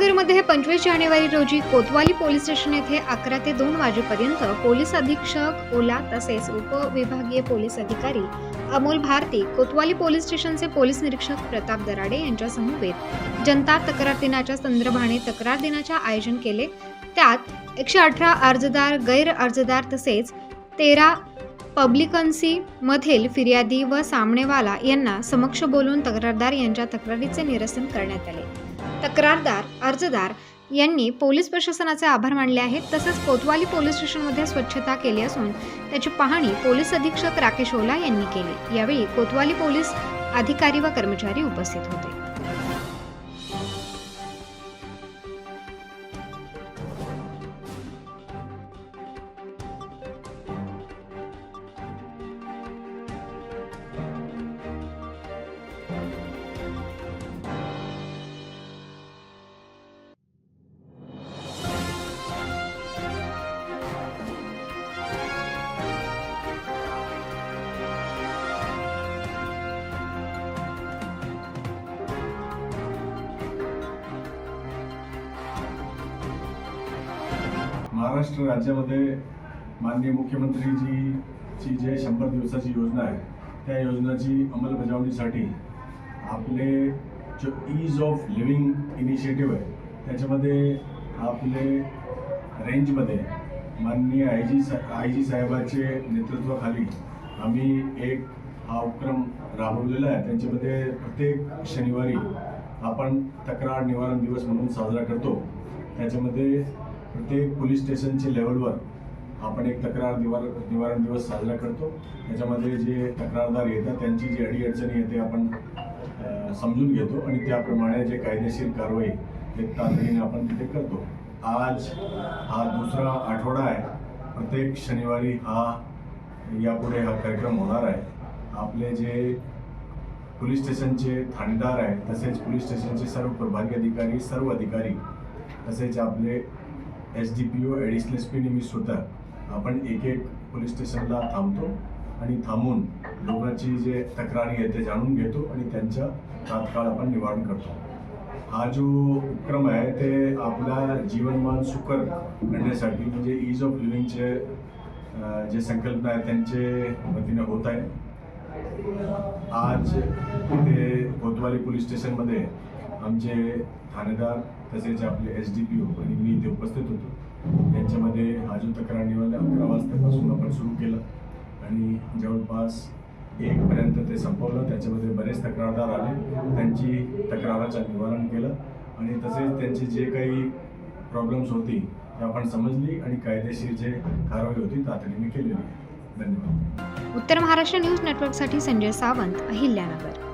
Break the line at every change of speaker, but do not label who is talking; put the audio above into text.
रत्नागिरीमध्ये पंचवीस जानेवारी रोजी कोतवाली पोलीस स्टेशन येथे अकरा ते दोन वाजेपर्यंत पोलीस अधीक्षक ओला तसेच उपविभागीय पोलीस अधिकारी अमोल भारती कोतवाली पोलीस स्टेशनचे पोलीस निरीक्षक प्रताप दराडे यांच्या समवेत जनता तक्रार दिनाच्या संदर्भाने तक्रार दिनाचे आयोजन केले. त्यात एकशे अठरा अर्जदार गैर अर्जदार तसेच तेरा पब्लिकन्सी मधील फिर्यादी व सामनेवाला यांना समक्ष बोलून तक्रारदार यांच्या तक्रारीचे निरसन करण्यात आले. तक्रारदार अर्जदार यांनी पोलीस प्रशासनाचे आभार मानले आहेत तसेच कोतवाली पोलीस स्टेशनमध्ये स्वच्छता केली असून त्याची पाहणी पोलीस अधीक्षक राकेश ओला यांनी केली. यावेळी कोतवाली पोलीस अधिकारी व कर्मचारी उपस्थित होते.
महाराष्ट्र राज्यामध्ये माननीय मुख्यमंत्रीजी ची जे शंभर दिवसाची योजना आहे त्या योजनाची अंमलबजावणीसाठी आपले जो ईज ऑफ लिव्हिंग इनिशिएटिव्ह आहे त्याच्यामध्ये आपले रेंजमध्ये माननीय आय जी सा आय जी साहेबाचे नेतृत्वाखाली आम्ही एक हा उपक्रम राबवलेला आहे. त्यांच्यामध्ये प्रत्येक शनिवारी आपण तक्रार निवारण दिवस म्हणून साजरा करतो. त्याच्यामध्ये प्रत्येक पोलीस स्टेशनच्या लेवलवर आपण एक तक्रार निवार निवारण दिवस साजरा करतो. त्याच्यामध्ये जे तक्रारदार येतात त्यांची जी अडीअडचणी येते आपण समजून घेतो आणि त्याप्रमाणे जे कायदेशीर कारवाई ते तातडीने आपण तिथे करतो. आज हा दुसरा आठवडा आहे. प्रत्येक शनिवारी हा यापुढे हा कार्यक्रम होणार आहे. आपले जे पोलीस स्टेशनचे ठाणेदार आहे तसेच पोलीस स्टेशनचे सर्व प्रभारी अधिकारी सर्व अधिकारी तसेच आपले S D P O additional S P मी स्वतः आपण एक एक पोलीस स्टेशनला थांबतो आणि थांबून लोकांची जे तक्रारी आहे ते जाणून घेतो आणि त्यांच्या तात्काळ आपण निवारण करतो. हा जो उपक्रम आहे ते आपला जीवनमान सुकर करण्यासाठी म्हणजे ईज ऑफ लिव्हिंगचे जे संकल्पना आहे त्यांचे वतीने होत आहे. आज ते कोतवाली पोलीस स्टेशनमध्ये आमचे ठाणेदार तसेच आपले एस डी पी ओ आणि मी इथे उपस्थित होतो. यांच्यामध्ये हा जो तक्रार निवाद अकरा वाजतापासून आपण सुरू केलं. आणि जवळपास एकपर्यंत ते संपवलं. त्याच्यामध्ये बरेच तक्रारदार आले. त्यांची तक्राराचं निवारण केलं. आणि तसेच त्यांची जे काही प्रॉब्लेम्स होती ते आपण समजली आणि कायदेशीर जे कारवाई होती तातडीने केलेली धन्यवाद.
उत्तर महाराष्ट्र न्यूज नेटवर्कसाठी संजय सावंत अहिल्यानगर.